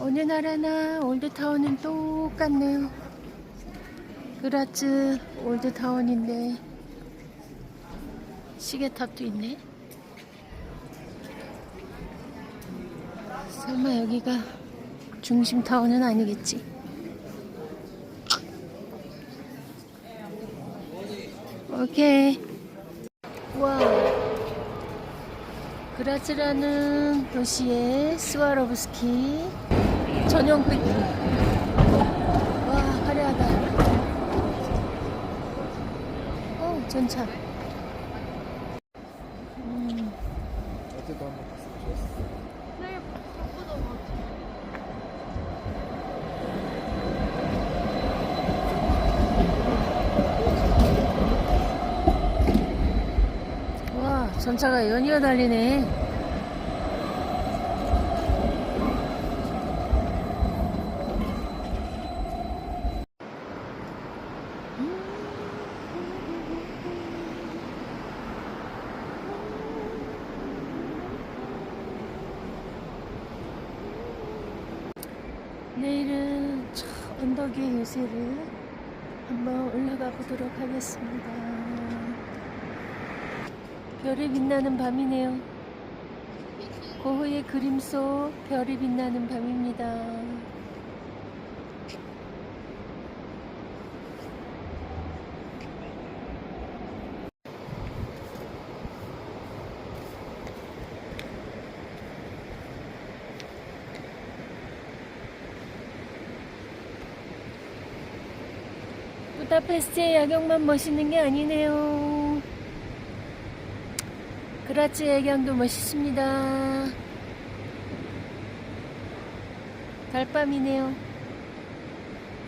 어느 나라나 올드타운은 똑같네요. 그라츠 올드타운인데 시계탑도 있네. 설마 여기가 중심타운은 아니겠지? 오케이. 와. 그라츠라는 도시의 스와로브스키 전용 백. 와, 화려하다. 어, 전차. 음, 어제도 한번 전차가 연이어 달리네. 내일은 저 언덕 위의 요새를 한번 올라가 보도록 하겠습니다. 별이 빛나는 밤이네요. 고흐의 그림 속 별이 빛나는 밤입니다. 부다페스트의 야경만 멋있는 게 아니네요. 그라츠 야경도 멋있습니다. 달밤이네요.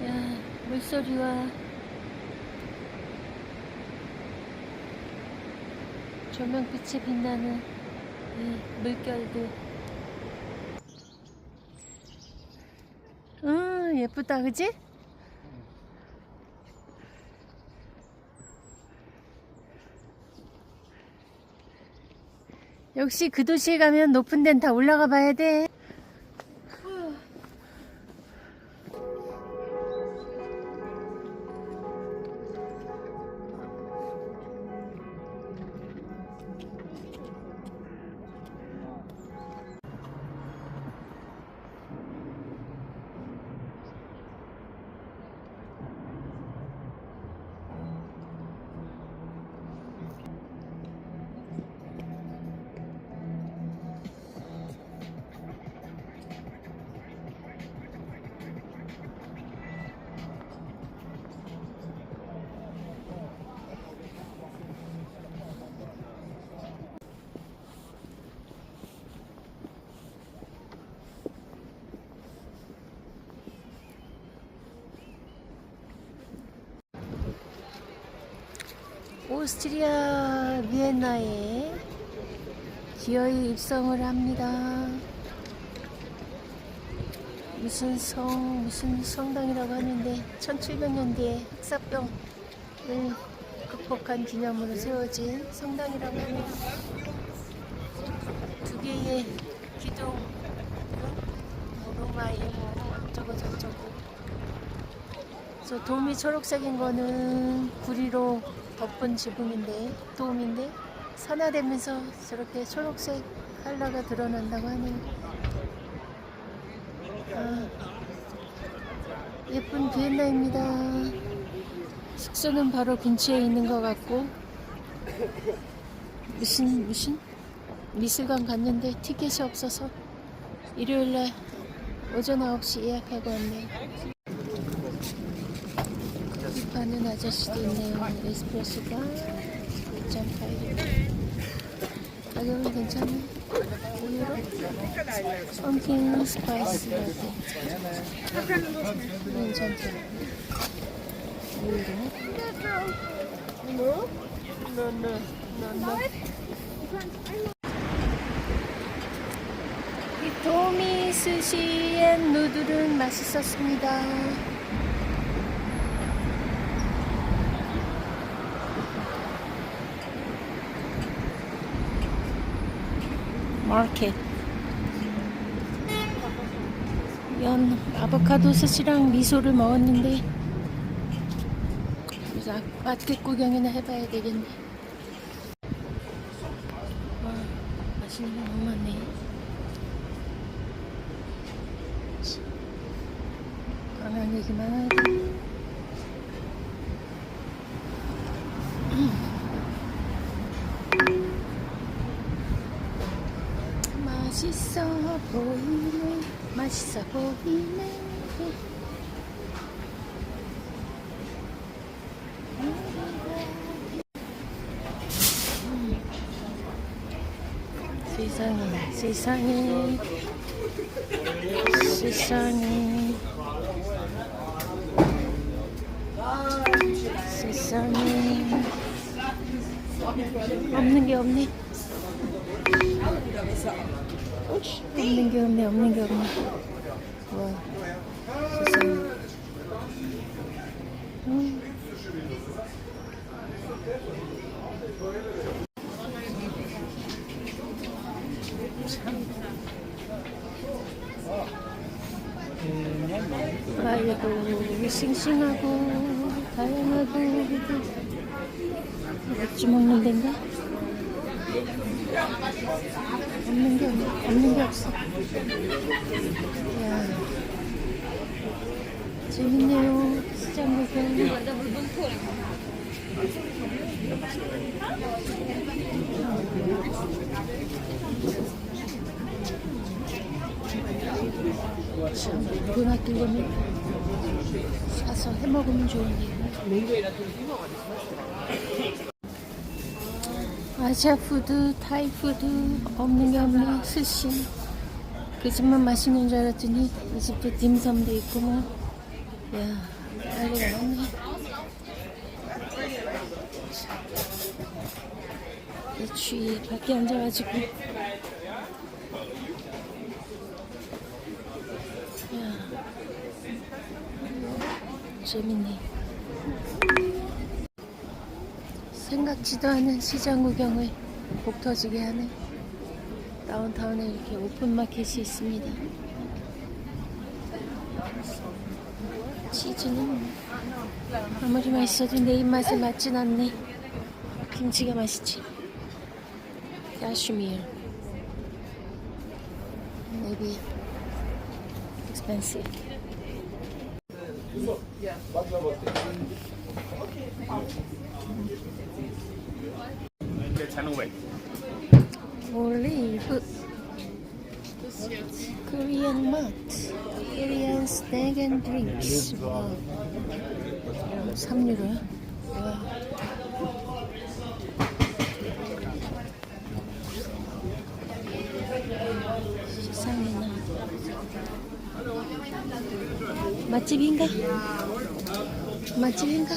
야, 물소리와 조명빛에 빛나는 이 물결들. 음, 예쁘다, 그지? 역시 그 도시에 가면 높은 데는 다 올라가 봐야 돼. 오스트리아 비엔나에 기어이 입성을 합니다. 무슨 성, 무슨 성당이라고 하는데 1700년대에 흑사병을 극복한 기념으로 세워진 성당이라고 합니다. 두 개의 기둥, 뭐 로마의 뭐 어쩌고 저쩌고. 저 돔이 초록색인 거는 구리로 덮은 지붕인데 도움인데 산화되면서 저렇게 초록색 컬러가 드러난다고 하네요. 아, 예쁜 비엔나입니다. 숙소는 바로 근처에 있는 것 같고 무슨 무슨 미술관 갔는데 티켓이 없어서 일요일날 오전 9시 예약하고 왔네요. 파는 아저씨도 있네요. 에스프레소가 2.8. 가격은 괜찮네. 5유로? 펌킨 스파이스 라떼. 괜찮대. 5유로? 이 도미 스시엔 누들은 맛있었습니다. 마켓 연 아보카도 솥이랑 미소를 먹었는데 이제 마켓 구경이나 해봐야 되겠네. 와 맛있는 게 너무 많네. 강한 얘기만 하고. 맛있어 보이네. 맛있어 보이네. 음. 세상에 세상에. 세상에. 세상에. 없는 게 없네 없는 게 없네 없는 게 없네 와 세상에 음. 아이고 싱싱하고 다양하고 맥주 먹는 데인가? 없는 게. 없는 게 없어. 야 재밌네요. 시장 구경. 참, 돈 아끼려면 사서 해 먹으면 좋은데. 아시아 푸드, 타이 푸드 없는 게 없네. 스시. 그 집만 맛있는 줄 알았더니 이 집도 딤섬도 있고 뭐. 야, 난리가 났네. 이 추위에 밖에 앉아가지고. 야, 재밌네. 생각지도 않은 시장 구경을 복 터지게 하네. 다운타운에 이렇게 오픈마켓이 있습니다. 치즈는 아무리 맛있어도 내 입맛에 맞진 않네. 김치가 맛있지. 카슈미르. Maybe expensive. 올리브 Korean Snack and Drinks 와 3유로야? 와 맛집인가? 맛집인가?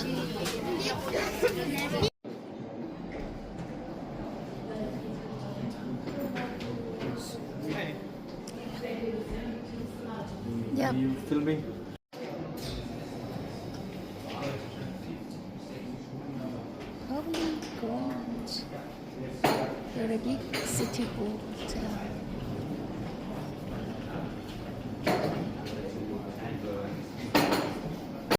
Yep. You filming? Holy God. You're a big city hotel.